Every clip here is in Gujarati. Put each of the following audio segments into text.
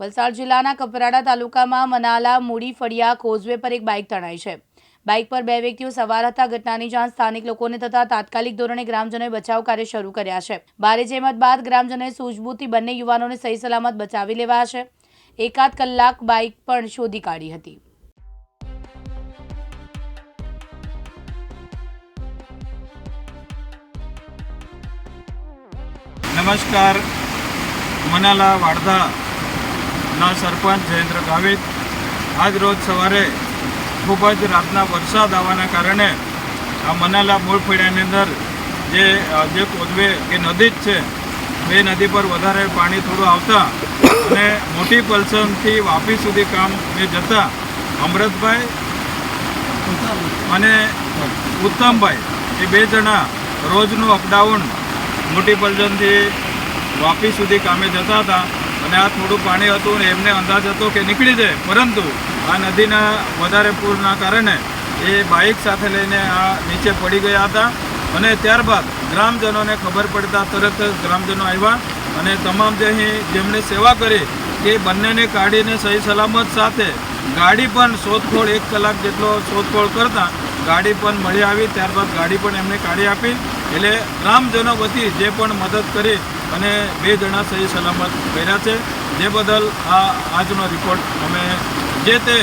વલસાડ જિલ્લાના કપરાડા તાલુકામાં મનાલા, મૂડી, ફળિયા, કોઝવે પર એક બાઇક તણાઈ છે. બાઇક પર બે વ્યક્તિઓ સવાર હતા. ઘટનાની જાણ સ્થાનિક લોકોને થતા તાત્કાલિક ધોરણે ગ્રામજનોએ બચાવ કાર્ય શરૂ કર્યા છે. ભારે જહેમત બાદ ગ્રામજનોએ સૂઝબૂછથી બંને યુવાનોને સહી સલામત બચાવી લેવાયા છે. એકાદ કલાક બાઇક પણ શોધી કાઢી હતી. નમસ્કાર. મનાલા વાડધાના સરપંચ જયેન્દ્ર ગાવિત, આજ રોજ સવારે ખૂબ જ રાતના વરસાદ આવવાના કારણે આ મનાલા મૂળ ફળિયાની અંદર જે જે કોદવે કે નદી જ છે, બે નદી પર વધારે પાણી થોડું આવતા અને મોટી પલસનથી વાપી સુધી કામ એ જતા અમૃતભાઈ અને ઉત્તમભાઈ, એ બે જણા રોજનું અપડાઉન મોટી પલજનથી વાપી સુધી કામે જતા હતા. અને આ થોડું પાણી હતું ને એમને અંદાજ હતો કે નીકળી જાય. પરંતુ આ નદીના વધારે પૂરના કારણે એ બાઇક સાથે લઈને આ નીચે પડી ગયા હતા. અને ત્યારબાદ ગ્રામજનોને ખબર પડતા તરત જ ગ્રામજનો આવ્યા અને તમામ જે અહીં જેમણે સેવા કરી એ બંનેને કાઢીને સહી સલામત સાથે ગાડી પણ શોધખોળ એક કલાક જેટલો શોધખોળ કરતા ગાડી પણ મળી આવી. ત્યારબાદ ગાડી પણ એમને કાઢી આપી. એટલે ગ્રામજનો વતી જે પણ મદદ કરી અને બે જણા સહી સલામત કર્યા છે. જે બદલ આ આજનો રિપોર્ટ અમે જે તે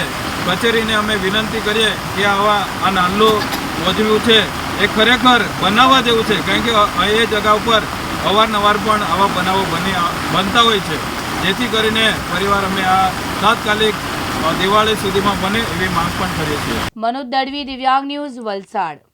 કચેરીને અમે વિનંતી કરીએ કે આવા આ નાનું વધ્યું છે એ ખરેખર બનાવવા જેવું છે. કારણ કે એ જગા ઉપર અવારનવાર પણ આવા બનાવો બની બનતા હોય છે. જેથી કરીને પરિવાર અમે આ તાત્કાલિક દિવાળી સુધીમાં બને એવી માંગ પણ કરીએ છીએ. મનોજ દળવી દિવ્યાંગ ન્યૂઝ વલસાડ.